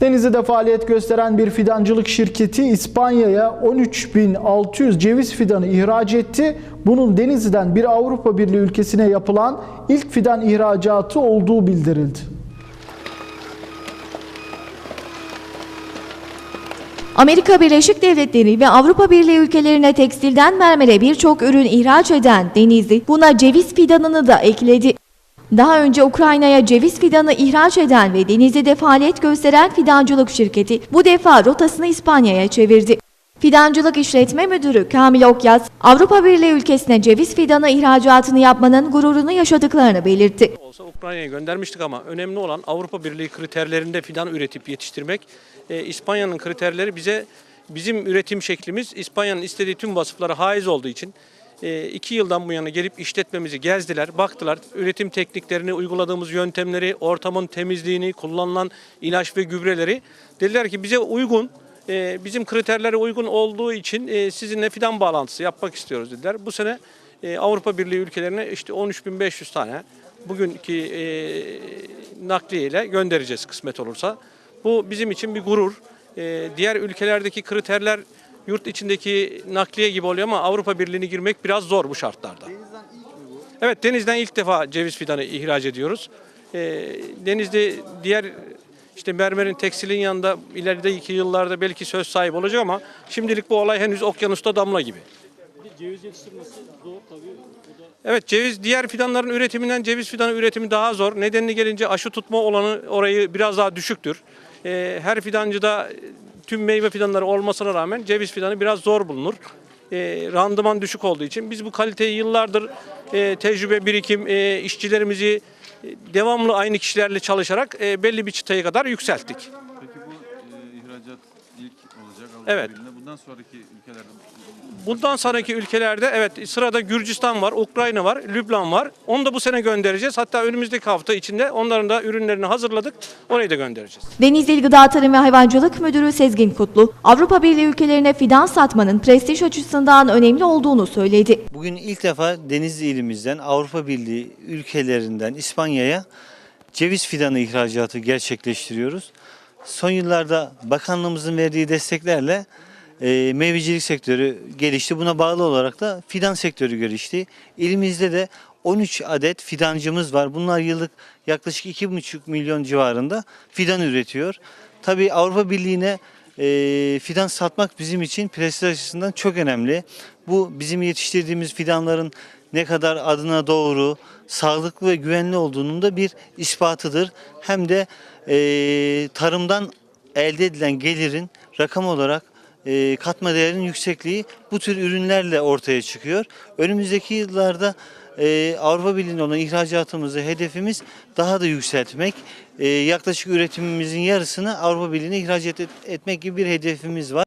Denizli'de faaliyet gösteren bir fidancılık şirketi İspanya'ya 13.600 ceviz fidanı ihraç etti. Bunun Denizli'den bir Avrupa Birliği ülkesine yapılan ilk fidan ihracatı olduğu bildirildi. Amerika Birleşik Devletleri ve Avrupa Birliği ülkelerine tekstilden mermere birçok ürün ihraç eden Denizli buna ceviz fidanını da ekledi. Daha önce Ukrayna'ya ceviz fidanı ihraç eden ve Denizli'de faaliyet gösteren fidancılık şirketi bu defa rotasını İspanya'ya çevirdi. Fidancılık İşletme Müdürü Kamil Okyaz, Avrupa Birliği ülkesine ceviz fidanı ihracatını yapmanın gururunu yaşadıklarını belirtti. olsa Ukrayna'ya göndermiştik ama önemli olan Avrupa Birliği kriterlerinde fidan üretip yetiştirmek. Ee, İspanya'nın kriterleri bize bizim üretim şeklimiz İspanya'nın istediği tüm vasıflara haiz olduğu için e, iki yıldan bu yana gelip işletmemizi gezdiler, baktılar. Üretim tekniklerini, uyguladığımız yöntemleri, ortamın temizliğini, kullanılan ilaç ve gübreleri. Dediler ki bize uygun, e, bizim kriterlere uygun olduğu için e, sizinle fidan bağlantısı yapmak istiyoruz dediler. Bu sene e, Avrupa Birliği ülkelerine işte 13.500 tane bugünkü e, nakliyeyle göndereceğiz kısmet olursa. Bu bizim için bir gurur. Diğer ülkelerdeki kriterler yurt içindeki nakliye gibi oluyor ama Avrupa Birliği'ne girmek biraz zor bu şartlarda. Evet denizden ilk defa ceviz fidanı ihraç ediyoruz. E, denizde diğer işte mermerin tekstilin yanında ilerideki yıllarda belki söz sahibi olacak ama şimdilik bu olay henüz okyanusta damla gibi. Ceviz yetiştirmesi zor tabii. O da Evet ceviz diğer fidanların üretiminden ceviz fidanı üretimi daha zor. Nedenini gelince aşı tutma olanı orayı biraz daha düşüktür. Ee, her fidancıda tüm meyve fidanları olmasına rağmen ceviz fidanı biraz zor bulunur. Ee, randıman düşük olduğu için biz bu kaliteyi yıllardır e, tecrübe birikim e, işçilerimizi e, devamlı aynı kişilerle çalışarak e, belli bir çıtaya kadar yükselttik. İhracat ilk olacak Avrupa Evet. Birliği'nde. Bundan sonraki ülkelerde Bundan sonraki ülkelerde evet sırada Gürcistan var, Ukrayna var, Lübnan var. Onu da bu sene göndereceğiz. Hatta önümüzdeki hafta içinde onların da ürünlerini hazırladık. Orayı da göndereceğiz. Denizli Gıda Tarım ve Hayvancılık Müdürü Sezgin Kutlu, Avrupa Birliği ülkelerine fidan satmanın prestij açısından önemli olduğunu söyledi. Bugün ilk defa Denizli ilimizden Avrupa Birliği ülkelerinden İspanya'ya ceviz fidanı ihracatı gerçekleştiriyoruz. Son yıllarda bakanlığımızın verdiği desteklerle e, meyvecilik sektörü gelişti. Buna bağlı olarak da fidan sektörü gelişti. İlimizde de 13 adet fidancımız var. Bunlar yıllık yaklaşık 2,5 milyon civarında fidan üretiyor. Tabii Avrupa Birliği'ne e, fidan satmak bizim için prestij açısından çok önemli. Bu bizim yetiştirdiğimiz fidanların ne kadar adına doğru, sağlıklı ve güvenli olduğunun da bir ispatıdır. Hem de e, tarımdan elde edilen gelirin rakam olarak e, katma değerinin yüksekliği bu tür ürünlerle ortaya çıkıyor. Önümüzdeki yıllarda e, Avrupa Birliği'ne olan ihracatımızı hedefimiz daha da yükseltmek. E, yaklaşık üretimimizin yarısını Avrupa Birliği'ne ihraç et- etmek gibi bir hedefimiz var.